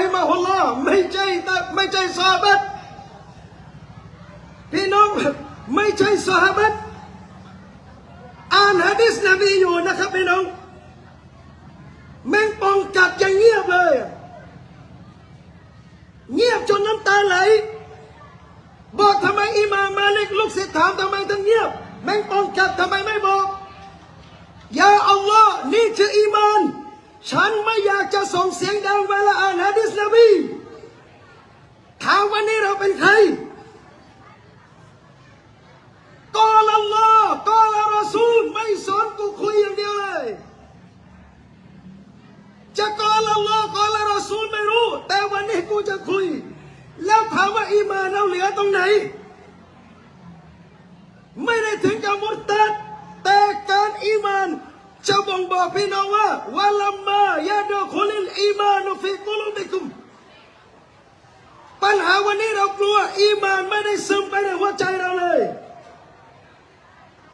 ฮิมาฮุลลอฮ์ไม่ใช่แต่ไม่ใช่ซาบัตพี่น้องไม่ใช่ซาบัตอ่านฮะดิษนบีอยู่นะครับพี่น้องแม่งปองกัดอย่างเงียบเลย เงียบจนน้ำตาไหล บอกทำไมอิมามมาลิกลูกศิษย์ถามทำไมถึงเงียบ แม่งปองกัดทำไมไม่บอกยาอัลลอฮ์นี่คืออีมาน ฉันไม่อยากจะส่งเสียงดังเวลาอ่านฮะดิษนบีถามวันนี้ เป็นใครกอลอัลลอฮ์กอลรอซูลไม่สอนกูคุยอย่างเดียวเลยจะกอลอัลลอฮ์กอลรอซูลไม่รู้ แต่วันนี้กูจะคุย แล้วถามว่าอีมานเราเหลือตรงไหน ไม่ได้ถึงกับมุตตัดแต่การอีมานจะบ่งบอกพี่น้องว่าวะลัมมายาดอคุลิลอีมานุฟิกุลุบิคุมปัญหา วันนี้เรากลัว อีมานไม่ได้